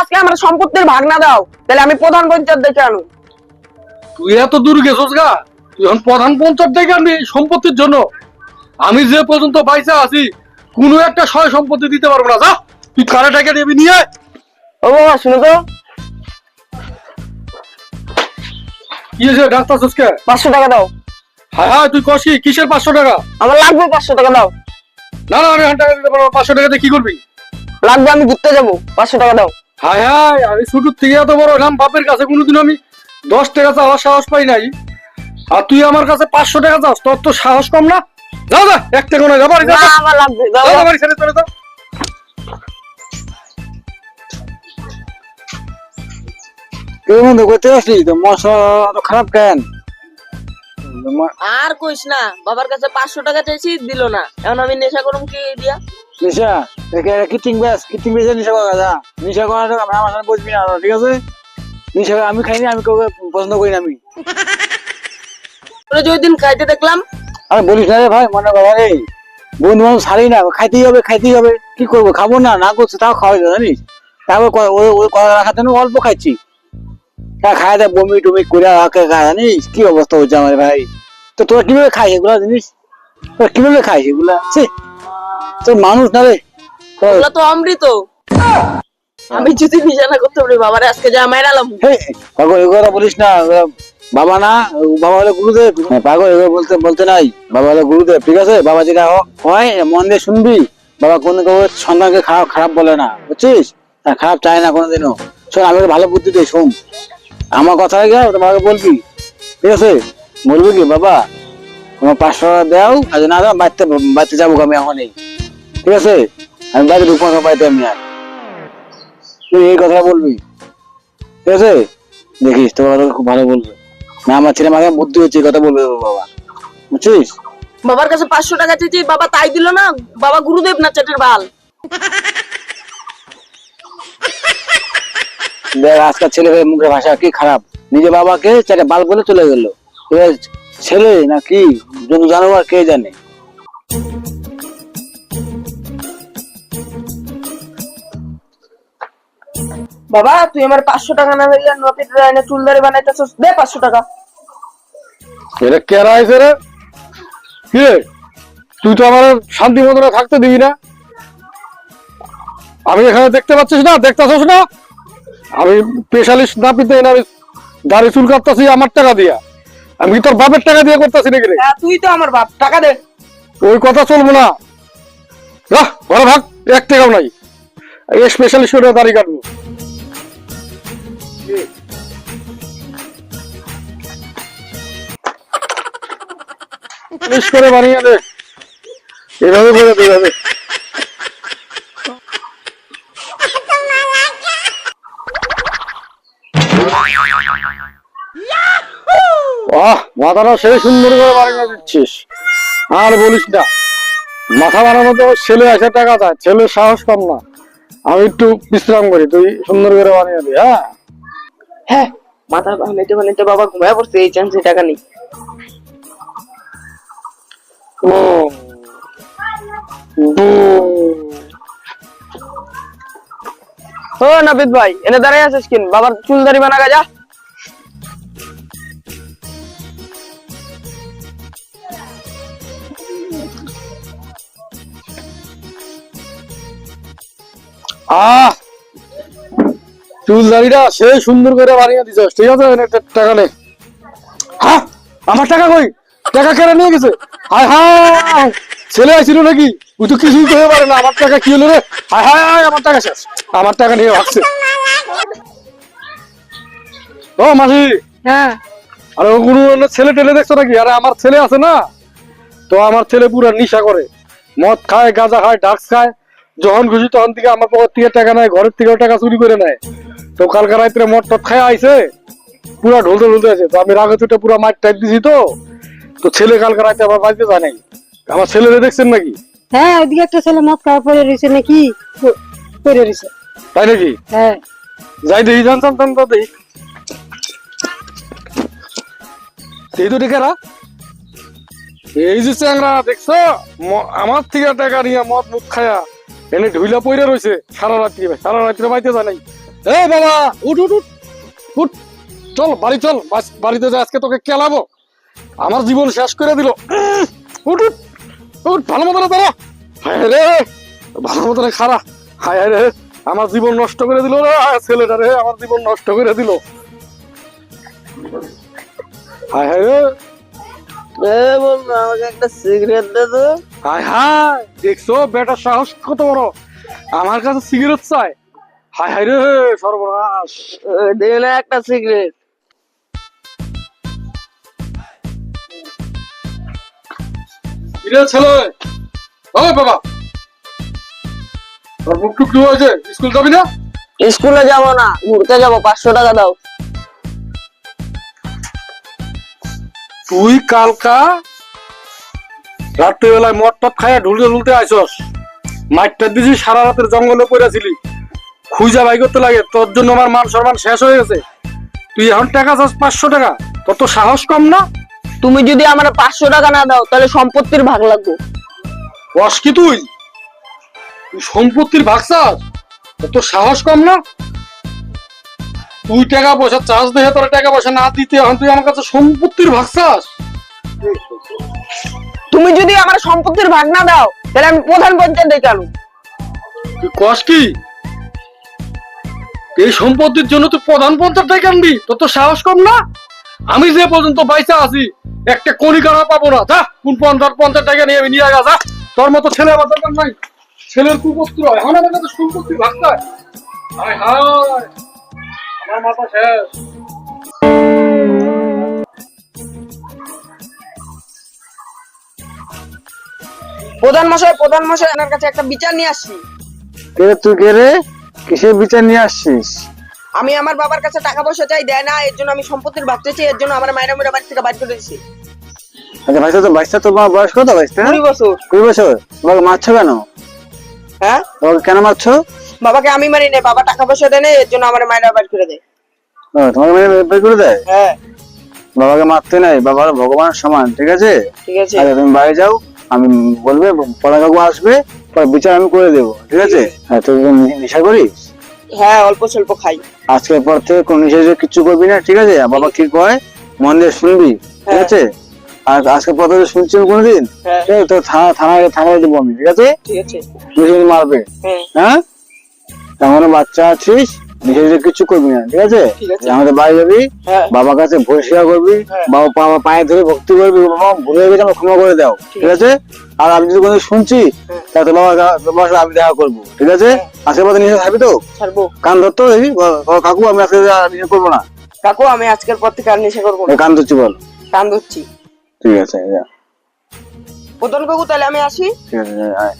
আজকে আমার সম্পত্তির ভাগ না দাও। তাহলে আমি প্রধান পঞ্চায়েত দেখে আনু। তুই এত দূর গেছস গা? তুই এখন প্রধান পঞ্চায়েত দেখে এই সম্পত্তির জন্য? আমি যে পর্যন্ত বাইসা আছি কোনো একটা সয় সম্পত্তি দিতে পারব না। যা তুই কারে টাকা নিবি নিয়ে ও বাবা শুনো তো। কি হয়েছে? ডাক্তার সুস্কে পাঁচশো টাকা দাও। হ্যাঁ হ্যাঁ তুই কষি কিসের পাঁচশো টাকা? আমার লাগবে পাঁচশো টাকা দাও। না না আমি হান টাকা দিতে পারব। পাঁচশো টাকাতে কি করবি? লাগবে আমি ঘুরতে যাব। পাঁচশো টাকা দাও। হায় হায় আমি ছোট থেকে এত বড় হলাম বাপের কাছে কোনোদিন আমি দশ টাকা চাওয়ার সাহস পাই নাই। আর তুই আমার কাছে পাঁচশো টাকা চাস তোর তো সাহস কম না? যা যা এক টাকা নয় যা বাড়ি যা, যা। আমার লাগবে দাও যা, যা, বাড়ি ছেড়ে চলে যা তুই বন্ধু করতে আসলি? তো মশা তো খারাপ কেন? আর কইস না বাবার কাছে পাঁচশো টাকা চাইছি দিল না। এখন আমি নেশা করুম কি দিয়া? নিশা কিটিং ব্যাস কিটিং ব্যাস নিশা করা যা। নিশা করা আমার আমার সাথে বুঝবি না ঠিক আছে? নিশা আমি খাইনি আমি কাউকে পছন্দ করি না আমি। তোরা দিন খাইতে দেখলাম আরে বলিস না রে ভাই মনে কর রে বন্ধু মানুষ ছাড়ি না খাইতেই হবে খাইতেই হবে কি করব খাব না না করছে তাও খাওয়াই দেয় জানিস? তারপর ওই ওই কলা রাখাতে না অল্প খাইছি। তা খাই দেয় বমি টমি করে রাখে খায় জানিস? কি অবস্থা হচ্ছে আমার ভাই? তো তোরা কীভাবে খাই এগুলা জিনিস? তোরা কীভাবে খাই এগুলা? ছি। তোর মানুষ না রে? ওগুলা তো অমৃত। আমি যদি নেশা করতে পারি বাবারে আজকে যা মাইরালাম পাগল এগুলো বলিস না। বাবা না বাবা হলো গুরুদেব। হ্যাঁ, পাগল এগুলো বলতে বলতে নাই। বাবা হলো গুরুদেব ঠিক আছে? বাবা যেটা হয় মন দিয়ে শুনবি। বাবা কোনো সন্তানকে খারাপ খারাপ বলে না বুঝছিস? খারাপ চায় না কোনোদিনও। শোন আমি ভালো বুদ্ধি দিই শোন। আমার কথা হয়ে গেল তোমাকে বলবি। ঠিক আছে? বলবি কি বাবা তোমার পাঁচশো টাকা দাও আর না দাও বাড়িতে বাড়িতে যাব আমি এখনই। ঠিক আছে? আমি বাড়িতে ঢুকবো না বাড়িতে আমি আর। তুই এই কথা বলবি? ঠিক আছে? দেখিস তোর কথা খুব ভালো বলবে। না আমার ছেলে মাকে বুদ্ধি হচ্ছে এই কথা বলবে বাবা। বুঝছিস? বাবার কাছে পাঁচশো টাকা চাইছি বাবা তাই দিল না বাবা গুরুদেব না চেটের বাল। দেখ আজকাল ছেলে হয়ে মুখের ভাষা কি খারাপ? নিজে বাবাকে চারে বাল বলে চলে গেল। ছেলে না কি? জানোয়ার কে জানে। বাবা তুই আমার পাঁচশো টাকা না হইলে নদীর লাইনে চুল দাড়ি বানাইতেছস দে পাঁচশো টাকা। এটা কেরা আইছে রে? কি রে? তুই তো আমার শান্তি মতো থাকতে দিবি না। আমি এখানে দেখতে পাচ্ছিস না? দেখতেছিস না? আমি স্পেশালিস্ট না পিতে আমি দাড়ি চুল কাটতেছি আমার টাকা দিয়া। আমি কি তোর বাপের টাকা দিয়ে করতেছি নাকি রে? হ্যাঁ তুই তো আমার বাপ টাকা দে। ওই কথা চলবো না। রাহ ঘরে ভাগ এক টাকাও নাই। এই স্পেশালিস্ট করে দাড়ি কাটবো। পুলিশ করে বানিয়ে দে। এভাবে দে আহ, মাথাটা সেই সুন্দর করে বানিয়ে দিচ্ছিস। আর বলিস না, মাথা বানানো তো ছেলে আছে টাকা চায় ছেলের সাহস কম না। আমি একটু বিশ্রাম করি, তুই সুন্দর করে বানিয়ে দি হ্যাঁ? হ্যাঁ মাথা বানাইতে বানাইতে বাবা ঘুমায় পড়ছে এই চান্সে টাকা নেই। ও ও। ও ভাই এনে দাঁড়াই আছিস কিন? বাবার চুল দাড়ি বানাগা যা আহ! চুল দাড়িটা সেই সুন্দর করে বানিয়ে দিছ। ঠিক আছে টাকা নে। হ্যাঁ? আমার টাকা কই? টাকা কেড়ে নিয়ে গেছে? হায় হায়! ছেলে নাকি? ওই তো কিছুই করতে পারে না। আমার টাকা কি হলো রে? হায় হায় আমার টাকা শেষ। আমার টাকা নিয়ে ভাগছে। ও মাসি! হ্যাঁ। আরে ও কোনো ছেলে টেলে দেখছ নাকি? আরে আমার ছেলে আছে না? তো আমার ছেলে পুরো নিশা করে। মদ খায় গাঁজা খায় ড্রাগস খায়। যখন খুশি তখন থেকে আমার পকেট থেকে টাকা নেয় ঘরের থেকেও টাকা চুরি করে নেয়। তো কালকে রাত্রে মদ টদ খায় আইছে পুরা ঢলতে ঢলতে আছে। তো আমি রাগে চুটে পুরো মাইক টাইপ দিছি তো। তো ছেলে কালকে রাতে আমার বাড়িতে যায় নাই। আমার ছেলেরে দেখছেন নাকি? হ্যাঁ ওইদিকে একটা ছেলে মদ খাওয়া পড়ে রয়েছে নাকি? প- পড়ে রয়েছে। তাই নাকি? হ্যাঁ। যাই দেখি জানতাম তাম তো দেখি। এই তো টেকারা এই যে চ্যাংরা দেখছ? আমার থেকে টাকা নিয়ে মদ মুখ খায়া এনে ঢুইলা পইরা রয়েছে সারা রাত্রি সারা রাত্রি বাইতে যায় নাই। এ বাবা উঠ উঠ উঠ উঠ। চল বাড়ি চল। বাড়িতে যা আজকে তোকে কেলাবো আমার জীবন শেষ করে দিল। উঠ উঠ উঠ ভালো মতনে দাঁড়া। হায় রে ভালো মতনে খারা হায় রে আমার জীবন নষ্ট করে দিল রে। ছেলেটা রে আমার জীবন নষ্ট করে দিল। হায় হায় রে। আমাকে একটা সিগারেট দে তো। হায় হায় দেখছ বেটার সাহস কত বড়। আমার কাছে সিগারেট চাই। হায় হায় রে সর্বনাশ। এ, দে না একটা সিগারেট। কিরে ছেলে? ওই বাবা। তোর মুখ টুক হয়েছে স্কুল যাবি না? স্কুলে যাব না ঘুরতে যাব পাঁচশো টাকা দাও। তুই কালকা রাত্রিবেলায় মদ টপ খাইয়া ঢুলতে ঢুলতে আইসস। মাইটটা দিছি সারা রাতের জঙ্গলে পড়েছিলি খুঁজা বাই করতে লাগে তোর জন্য আমার মান সম্মান শেষ হয়ে গেছে। তুই এখন টাকা চাস পাঁচশো টাকা তোর তো সাহস কম না? তুমি যদি আমার পাঁচশো টাকা না দাও তাহলে সম্পত্তির ভাগ লাগবে। বস কি তুই? তুই সম্পত্তির ভাগ চাস তোর তো সাহস কম না? তুই টাকা পয়সা চাষ দেখে তোর টাকা পয়সা না দিতে এখন তুই আমার কাছে সম্পত্তির ভাগ চাস? তুমি যদি আমার সম্পত্তির ভাগ না দাও তাহলে আমি প্রধান পঞ্চায়েত তুই কস কি? এই সম্পত্তির জন্য তুই প্রধান পঞ্চায়েত ডেকে আনবি? তোর তো সাহস কম না? আমি যে পর্যন্ত বাইসা আছি একটা কণিকারা পাবো না। যা কোন পঞ্চায়েত পঞ্চায়েত টাকা নিয়ে আমি নিয়ে আগা যা। তোর মতো ছেলে আমার দরকার নাই। ছেলের কুপুত্র এখন আমার কাছে হায় হায়। আমার মাথা শেষ। প্রধান মশাই প্রধান মশাই আপনার কাছে একটা বিচার নিয়ে আসছি। কে তুই কে রে? কিসের বিচার নিয়ে আসছিস? আমি আমার বাবার কাছে টাকা পয়সা চাই দেয় না এর জন্য আমি সম্পত্তির ভাগ চেয়েছি এর জন্য আমার মায়েরা মেয়েরা বাড়ি থেকে বাড়ি করে দিয়েছি। আচ্ছা ভাইসা তো বাইশটা তোর বাবার বয়স কত বাইশটা কুড়ি বছর। কুড়ি বছর? তোমাকে মারছো কেন? হ্যাঁ? তোমাকে কেন মারছো? বাবাকে আমি মারি না বাবা টাকা পয়সা দেয় না এর জন্য আমার মায়েরা বাড়ি করে দেয়। তোমাকে মেরে বের করে দেয়? হ্যাঁ। বাবাকে মারতে নাই বাবা হলো ভগবানের সমান ঠিক আছে? ঠিক আছে। আচ্ছা তুমি বাইরে যাও আমি বলবে পড়া কাকু আসবে বিচার আমি করে দেবো ঠিক আছে? হ্যাঁ তুই নেশা করিস? হ্যাঁ অল্প স্বল্প খাই। আজকের পর থেকে কোনো নেশা কিচ্ছু করবি না ঠিক আছে? বাবা কি কয় মন দিয়ে শুনবি ঠিক হ্যাঁ। আছে? আর আজকের পর থেকে কোনোদিন? হ্যাঁ। ঠিক আছে থানা থানায় থানায় দেবো আমি ঠিক আছে? ঠিক আছে। মারবে। হ্যাঁ। হ্যাঁ? এমন বাচ্চা আছিস টেশা কিচ্ছু করবি না ঠিক আছে? আমাদের বাড়ি যাবি বাবার কাছে ভরসা করবি। বাবা পায়ে ধরে ভক্তি করবি বাবা ভুলে গেছে আমার ক্ষমা করে দাও ঠিক আছে। আর আমি যদি কোনো শুনছি তাহলে তোমার তোমার সাথে আমি দেখা করব ঠিক আছে? আজকের পথে নিয়ে থাকবি তো? ছাড়বো। কান ধরতো দেখি কাকু আমি আজকে নিয়ে করব না? কাকু আমি আজকের পর থেকে আর নেশা করব না। কান ধরছি বল। কান ধরছি। ঠিক আছে প্রধান কাকু তাহলে আমি আসি? ঠিক আছে আয়।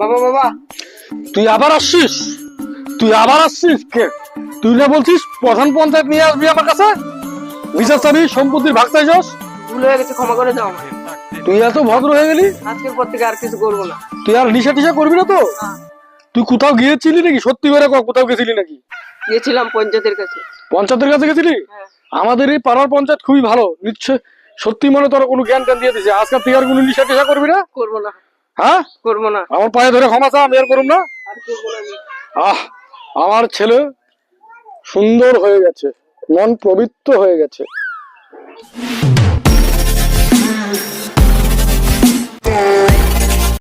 বাবা বাবা। তুই আবার আসছিস? তুই আবার আসছিস? কে? তুই না বলছিস প্রধান পঞ্চায়েত নিয়ে আসবি আমার কাছে? বিচার চাবি সম্পত্তির ভাগ চাইছস? ভুল হয়ে গেছে ক্ষমা করে দাও আমাকে তুই এত ভদ্র হয়ে গেলি? আজকের পর থেকে আর কিছু করব না। তুই আর নিশা টিশা করবি না তো? তুই কোথাও গিয়েছিলি নাকি? সত্যি করে কোথাও গেছিলি নাকি? গিয়েছিলাম পঞ্চায়েতের কাছে। পঞ্চায়েতের কাছে গেছিলি? হ্যাঁ। আমাদের এই পাড়ার পঞ্চায়েত খুবই ভালো। নিশ্চয় সত্যি মনে তোর কোনো জ্ঞান ট্যান দিয়ে দিছে আজকাল তুই আর কোনো নিশা টিশা করবি না? করব না। হ্যাঁ? করব না। আমার পায়ে ধরে ক্ষমা চা আমি আর করুম না। আহ আমার ছেলে সুন্দর হয়ে গেছে। মন পবিত্র হয়ে গেছে।